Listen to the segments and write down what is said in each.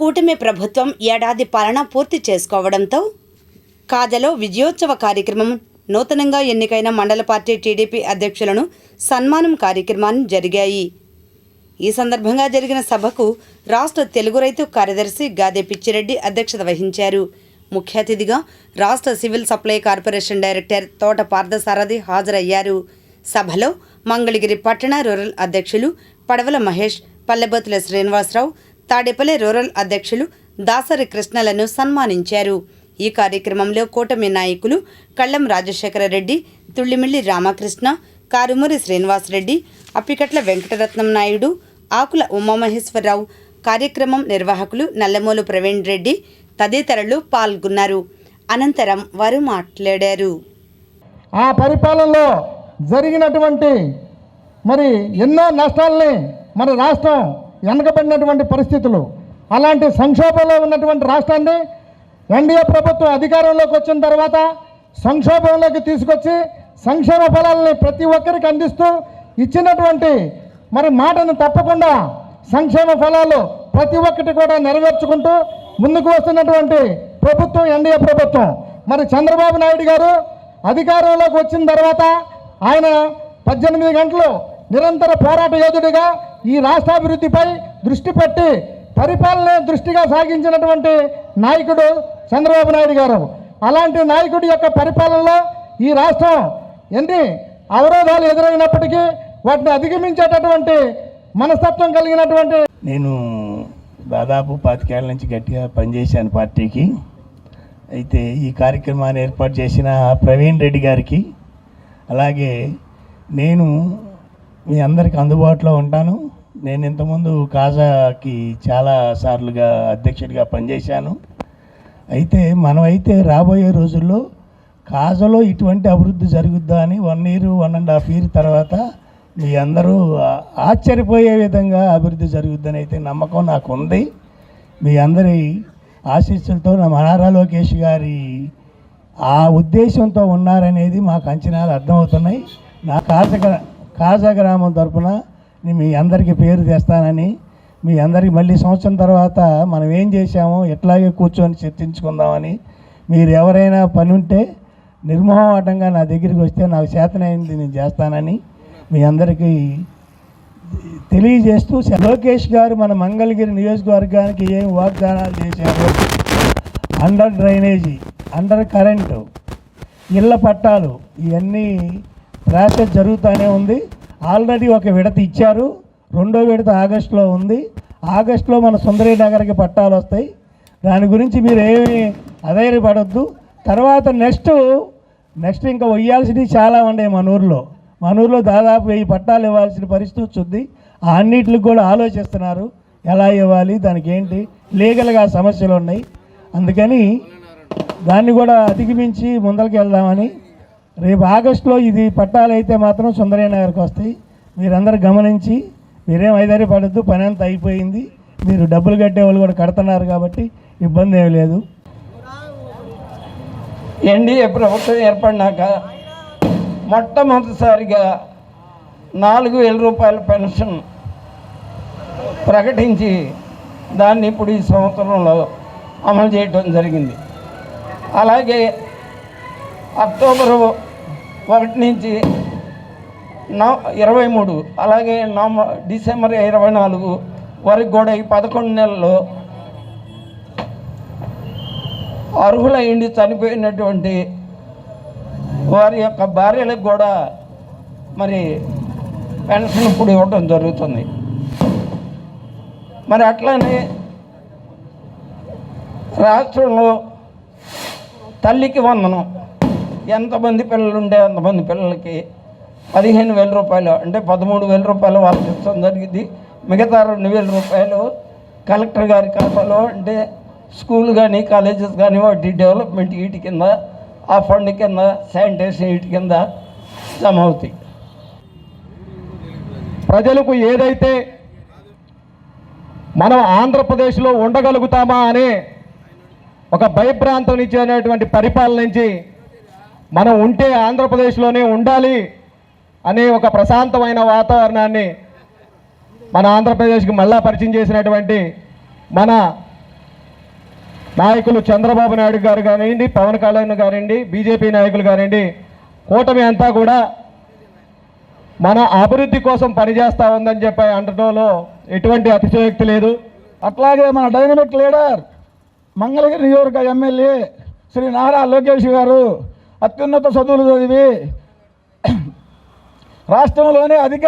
కూటమి ప్రభుత్వం ఏడాది పాలన పూర్తి చేసుకోవడంతో కాజలో విజయోత్సవ కార్యక్రమం నూతనంగా ఎన్నికైన మండల పార్టీ టీడీపీ అధ్యక్షులను సన్మానం కార్యక్రమాన్ని జరిగాయి. ఈ సందర్భంగా జరిగిన సభకు రాష్ట్ర తెలుగు రైతు కార్యదర్శి గాదే పిచ్చిరెడ్డి అధ్యక్షత వహించారు. ముఖ్య అతిథిగా రాష్ట్ర సివిల్ సప్లై కార్పొరేషన్ డైరెక్టర్ తోట పార్థసారథి హాజరయ్యారు. సభలో మంగళగిరి పట్టణ రూరల్ అధ్యక్షులు పడవల మహేష్ పల్లెబతుల శ్రీనివాసరావు తాడేపల్లి రూరల్ అధ్యక్షులు దాసరి కృష్ణలను సన్మానించారు. ఈ కార్యక్రమంలో కూటమి నాయకులు కళ్ళం రాజశేఖర రెడ్డి తుళ్ళిమిల్లి రామకృష్ణ కారుమూరి శ్రీనివాసరెడ్డి అప్పికట్ల వెంకటరత్నం నాయుడు ఆకుల ఉమామహేశ్వరరావు కార్యక్రమం నిర్వాహకులు నల్లమూలు ప్రవీణ్ రెడ్డి తదితరులు పాల్గొన్నారు. అనంతరం వారు మాట్లాడారు. ఆ పరిపాలనలో జరిగినటువంటి మరి ఎన్నో నష్టాలని మన రాష్ట్రం వెనకబడినటువంటి పరిస్థితులు. అలాంటి సంక్షోభంలో ఉన్నటువంటి రాష్ట్రాన్ని ఎన్డీఏ ప్రభుత్వం అధికారంలోకి వచ్చిన తర్వాత సంక్షోభంలోకి తీసుకొచ్చి సంక్షేమ ఫలాలని ప్రతి ఒక్కరికి అందిస్తూ ఇచ్చినటువంటి మరి మాటను తప్పకుండా సంక్షేమ ఫలాలు ప్రతి ఒక్కటి కూడా నెరవేర్చుకుంటూ ముందుకు వస్తున్నటువంటి ప్రభుత్వం ఎన్డీఏ ప్రభుత్వం. మరి చంద్రబాబు నాయుడు గారు అధికారంలోకి వచ్చిన తర్వాత ఆయన పద్దెనిమిది గంటలు నిరంతర పోరాట యోధుడిగా ఈ రాష్ట్రాభివృద్ధిపై దృష్టి పెట్టి పరిపాలన దృష్టిగా సాగించినటువంటి నాయకుడు చంద్రబాబు నాయుడు గారు. అలాంటి నాయకుడి యొక్క పరిపాలనలో ఈ రాష్ట్రం ఎన్ని అవరోధాలు ఎదురైనప్పటికీ వాటిని అధిగమించేటటువంటి మనస్తత్వం కలిగినటువంటి నేను దాదాపు పాతికేళ్ళ నుంచి గట్టిగా పనిచేశాను పార్టీకి. అయితే ఈ కార్యక్రమాన్ని ఏర్పాటు చేసిన ప్రవీణ్ రెడ్డి గారికి అలాగే నేను మీ అందరికి అందుబాటులో ఉంటాను. నేను ఇంతకుముందు కాజాకి చాలా సార్లుగా అధ్యక్షుడిగా పనిచేశాను. అయితే మనమైతే రాబోయే రోజుల్లో కాజలో ఇటువంటి అభివృద్ధి జరుగుద్దా అని one year one and half year తర్వాత మీ అందరూ ఆశ్చర్యపోయే విధంగా అభివృద్ధి జరుగుద్దని అయితే నమ్మకం నాకు ఉంది మీ అందరి ఆశీస్సులతో నా మనారా లోకేష్ గారి ఆ ఉద్దేశంతో ఉన్నారనేది మాకు అంచనాలు అర్థమవుతున్నాయి. నా కాజ కాజా గ్రామం తరఫున నేను మీ అందరికీ పేరు తెస్తానని మీ అందరికీ మళ్ళీ సంవత్సరం తర్వాత మనం ఏం చేశామో ఎట్లాగే కూర్చొని చర్చించుకుందామని. మీరు ఎవరైనా పని ఉంటే నిర్మోహమాటంగా నా దగ్గరికి వస్తే నాకు చేతనైంది నేను చేస్తానని మీ అందరికీ తెలియజేస్తూ లోకేష్ గారు మన మంగళగిరి నియోజకవర్గానికి ఏం వాగ్దానాలు చేశారో? అండర్ డ్రైనేజీ అండర్ కరెంటు ఇళ్ళ పట్టాలు ఇవన్నీ ప్రాసెస్ జరుగుతూనే ఉంది. ఆల్రెడీ ఒక విడత ఇచ్చారు. రెండో విడత ఆగస్టులో ఉంది. ఆగస్టులో మన సుందరీ నగర్కి పట్టాలు వస్తాయి. దాని గురించి మీరు ఏమి అధైర్యపడద్దు. తర్వాత నెక్స్ట్ నెక్స్ట్ ఇంకా వేయాల్సినవి చాలా ఉన్నాయి మన ఊర్లో. మన ఊర్లో దాదాపు వెయ్యి పట్టాలు ఇవ్వాల్సిన పరిస్థితి వచ్చింది. ఆ అన్నిటికి కూడా ఆలోచిస్తున్నారు. ఎలా ఇవ్వాలి దానికి ఏంటి లీగల్గా సమస్యలు ఉన్నాయి. అందుకని దాన్ని కూడా అధిగమించి ముందరికి వెళ్దామని రేపు ఆగస్టులో ఇది పట్టాలు అయితే మాత్రం సుందరయ్య నగర్కి వస్తాయి. మీరందరూ గమనించి మీరేం ఐదారి పడద్దు పని అంతా అయిపోయింది. మీరు డబ్బులు కట్టే వాళ్ళు కూడా కడుతున్నారు కాబట్టి ఇబ్బంది ఏమీ లేదు. ఎన్డీఏ ప్రభుత్వం ఏర్పడినాక మొట్టమొదటిసారిగా నాలుగు వేల రూపాయల పెన్షన్ ప్రకటించి దాన్ని ఇప్పుడు ఈ సంవత్సరంలో అమలు చేయటం జరిగింది. అలాగే అక్టోబరు ఒకటి నుంచి నవ ఇరవై మూడు అలాగే నవ డిసెంబర్ ఇరవై నాలుగు వరకు కూడా ఈ పదకొండు నెలల్లో అర్హులయ్యండి చనిపోయినటువంటి వారి యొక్క భార్యలకు కూడా మరి పెన్షన్ ఇప్పుడు ఇవ్వడం జరుగుతుంది. మరి అట్లానే రాష్ట్రంలో తల్లికి వందనం. ఎంతమంది పిల్లలు ఉంటే అంతమంది పిల్లలకి పదిహేను వేల రూపాయలు అంటే పదమూడు వేల రూపాయలు వాళ్ళకి ఇష్టం జరిగింది. మిగతా రెండు వేల రూపాయలు కలెక్టర్ గారి ఖాతాలో అంటే స్కూల్ కానీ కాలేజెస్ కానీ వాటి డెవలప్మెంట్ వీటి కింద ఆ ఫండ్ కింద శానిటేషన్ వీటి కింద జమ అవుతాయి. ప్రజలకు ఏదైతే మనం ఆంధ్రప్రదేశ్లో ఉండగలుగుతామా అనే ఒక భయభ్రాంతం అనేటువంటి పరిపాలన నుంచి మనం ఉంటే ఆంధ్రప్రదేశ్లోనే ఉండాలి అనే ఒక ప్రశాంతమైన వాతావరణాన్ని మన ఆంధ్రప్రదేశ్కి మళ్ళా పరిచయం చేసినటువంటి మన నాయకులు చంద్రబాబు నాయుడు గారు కానివ్వండి పవన్ కళ్యాణ్ గారండి బీజేపీ నాయకులు కానివ్వండి కూటమి అంతా కూడా మన అభివృద్ధి కోసం పనిచేస్తూ ఉందని చెప్పి అనడంలో ఎటువంటి అతిశయోక్తి లేదు. అట్లాగే మన డైనమిక్ లీడర్ మంగళగిరి నియోజక ఎమ్మెల్యే శ్రీ నారా లోకేష్ గారు అత్యున్నత చదువులు చదివి రాష్ట్రంలోనే అధిక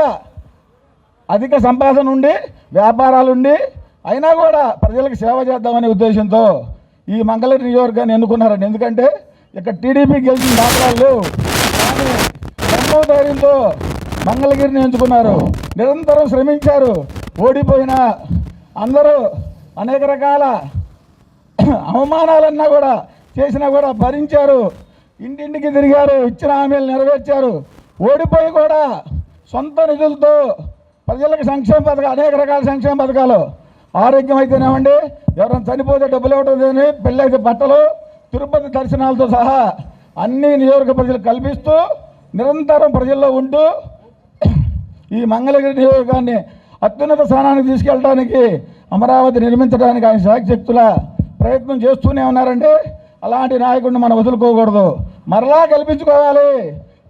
అధిక సంపాదన ఉండి వ్యాపారాలుండి అయినా కూడా ప్రజలకు సేవ చేద్దామనే ఉద్దేశంతో ఈ మంగళగిరి నియోజకవర్గాన్ని ఎన్నుకున్నారండి. ఎందుకంటే ఇక్కడ టీడీపీ గెలిచిన దాఖలాలు లేవు. కానీ ఎంతో ధైర్యంతో మంగళగిరిని ఎంచుకున్నారు. నిరంతరం శ్రమించారు. ఓడిపోయిన అందరూ అనేక రకాల అవమానాలన్నా కూడా చేసినా కూడా భరించారు. ఇంటింటికి తిరిగారు ఇచ్చిన హామీలు నెరవేర్చారు. ఓడిపోయి కూడా సొంత నిధులతో ప్రజలకు సంక్షేమ పథకాలు అనేక రకాల సంక్షేమ పథకాలు. ఆరోగ్యం అయితేనేమండి ఎవరైనా చనిపోతే డబ్బులు ఇవ్వడం పెళ్ళైతే బట్టలు తిరుపతి దర్శనాలతో సహా అన్ని నియోజక ప్రజలు కల్పిస్తూ నిరంతరం ప్రజల్లో ఉంటూ ఈ మంగళగిరి నియోజకాన్ని అత్యున్నత స్థానానికి తీసుకెళ్ళడానికి అమరావతి నిర్మించడానికి ఆయన శాశక్తుల ప్రయత్నం చేస్తూనే ఉన్నారంటే అలాంటి నాయకుడిని మనం వదులుకోకూడదు. మరలా గెలిపించుకోవాలి.